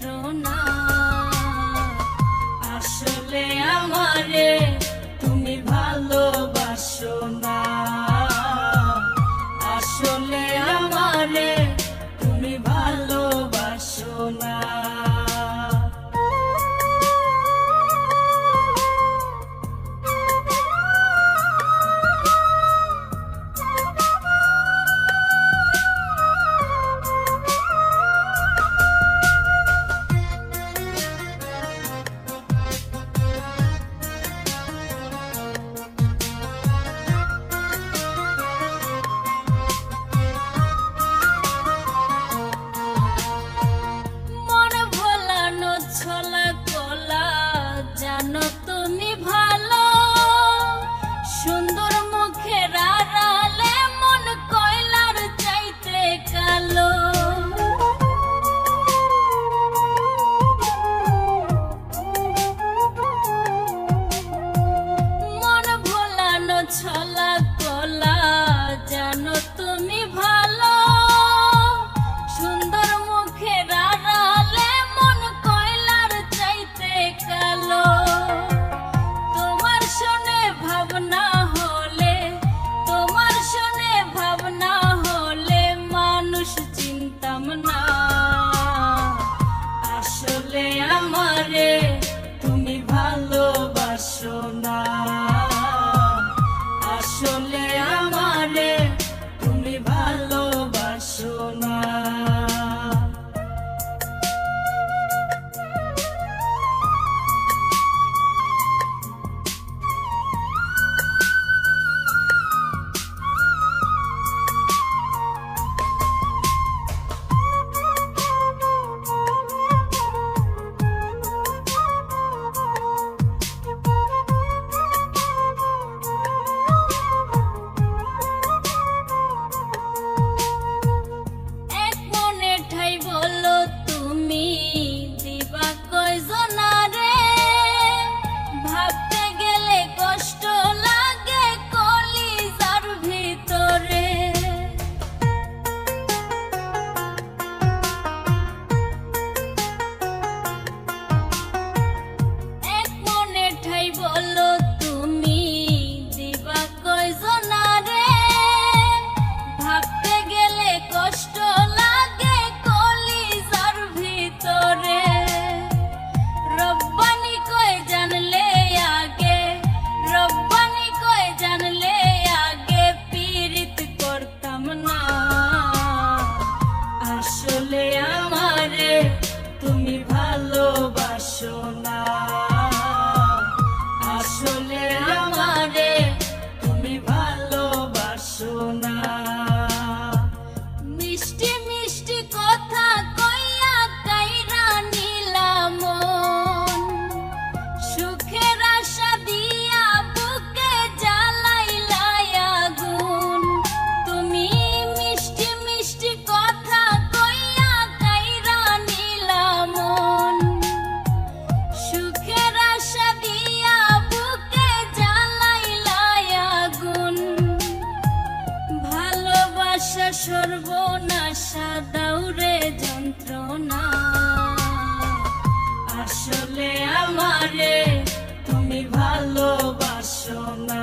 throw now. ভাবনা হলে তোমার শুনে ভাবনা হলে মানুষ চিন্তাম না। আসলে আমারে show আমারে তুমি ভালোবাসো না।